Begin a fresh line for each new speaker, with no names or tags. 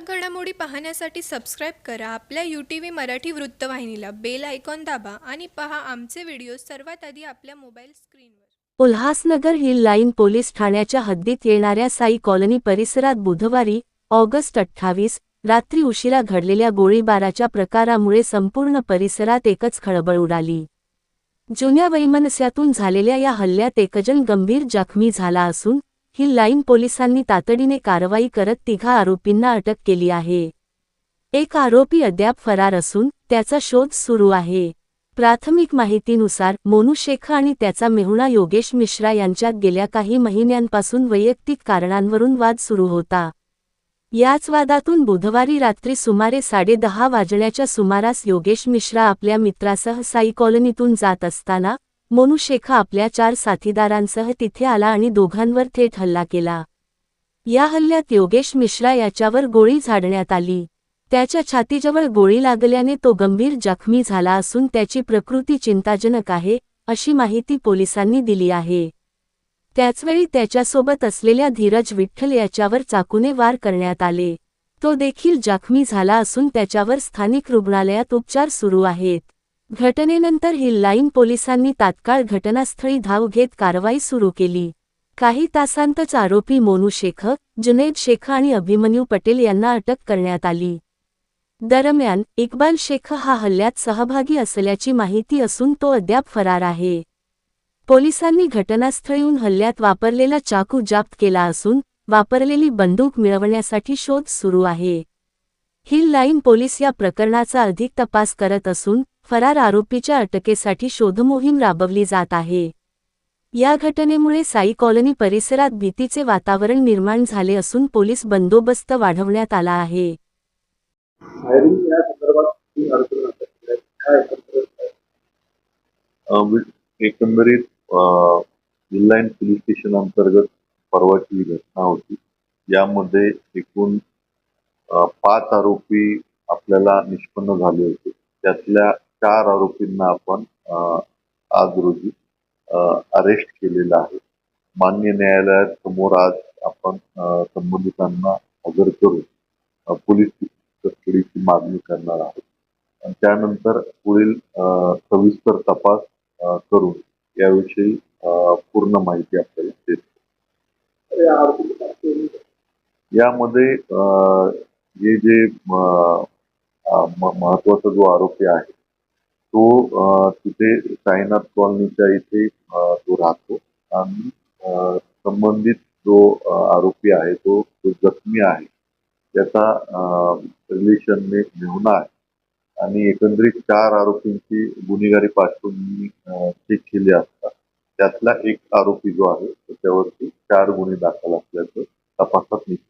ठळक घडामोडी पाहण्यासाठी सबस्क्राईब करा. आपल्या यू टी व्ही मराठी वृत्तवाहिनीला बेल आयकॉन दाबा आणि पहा आमचे व्हिडिओ सर्वात आधी आपल्या मोबाईल स्क्रीनवर
उल्हासनगर हिल लाईन पोलीस ठाण्याच्या हद्दीत येणाऱ्या साई कॉलनी परिसरात बुधवारी ऑगस्ट अठ्ठावीस रात्री उशिरा घडलेल्या गोळीबाराच्या प्रकारामुळे संपूर्ण परिसरात एकच खळबळ उडाली. जुन्या वैमनस्यातून झालेल्या या हल्ल्यात एकजण गंभीर जखमी झाला असून हिल लाईन पोलिसांनी तातडीने कारवाई करत तिघा आरोपींना अटक केली आहे. एक आरोपी अद्याप फरार असून त्याचा शोध सुरू आहे. प्राथमिक माहितीनुसार मोनू शेख आणि त्याचा मेहुणा योगेश मिश्रा यांच्यात गेल्या काही महिन्यांपासून वैयक्तिक कारणांवरून वाद सुरू होता. याच वादातून बुधवारी रात्री सुमारे साडेदहा वाजण्याच्या सुमारास योगेश मिश्रा आपल्या मित्रासह साई कॉलनीतून जात असताना मोनू शेख आपल्या चार साथीदारांसह तिथे आला आणि दोघांवर थेट हल्ला केला. या हल्ल्यात योगेश मिश्रा याच्यावर गोळी झाडण्यात आली. त्याच्या छातीजवळ गोळी लागल्याने तो गंभीर जखमी झाला असून त्याची प्रकृती चिंताजनक आहे अशी माहिती पोलिसांनी दिली आहे. त्याचवेळी त्याच्यासोबत असलेल्या धीरज विठ्ठल याच्यावर चाकूने वार करण्यात आले. तो देखील जखमी झाला असून त्याच्यावर स्थानिक रुग्णालयात उपचार सुरू आहेत. घटनेनंतर हिल्लाईन पोलिसांनी तात्काळ घटनास्थळी धाव घेत कारवाई सुरू केली. काही तासांतच आरोपी मोनू शेख जुनेद शेख आणि अभिमन्यू पटेल यांना अटक करण्यात आली. दरम्यान इक्बाल शेख हा हल्ल्यात सहभागी असल्याची माहिती असून तो अद्याप फरार आहे. पोलिसांनी घटनास्थळीहून हल्ल्यात वापरलेला चाकू जप्त केला असून वापरलेली बंदूक मिळवण्यासाठी शोध सुरू आहे. हिल लाईन पोलीस या प्रकरणाचा अधिक तपास करत असून फरार आरोपीच्या अटकेसाठी शोधमोहीम राबवली जात आहे. या घटनेमुळे साई कॉलनी परिसरात भीतीचे वातावरण निर्माण झाले असून पोलीस बंदोबस्त वाढवण्यात आला आहे.
एकंदरीत
इनलाईन पोलीस स्टेशन अंतर्गत परवाची घटना होती. यामध्ये एकूण पाच आरोपी आपल्याला निष्पन्न झाले होते. त्यातल्या चार आरोपींना आपण आज रोजी अरेस्ट केलेलं आहे. मान्य न्यायालयात समोर आज आपण संबंधितांना हजर करून पोलीस कस्टडीची मागणी करणार आहोत. आणि त्यानंतर पुढील सविस्तर तपास करून याविषयी पूर्ण माहिती आपल्याला देते. यामध्ये हे जे महत्त्वाचा जो आरोपी आहे तो तिथे साईनाथ कॉलनीच्या इथे तो राहतो. आणि संबंधित जो आरोपी आहे तो जो जखमी आहे. त्याचा रिलेशनने मेहुणा आहे. आणि एकंदरीत चार आरोपींची गुन्हेगारी पार्श्वभूमी चेक केली असता त्यातला एक आरोपी जो आहे त्याच्यावरती चार गुन्हे दाखल असल्याचं तपासात निघतो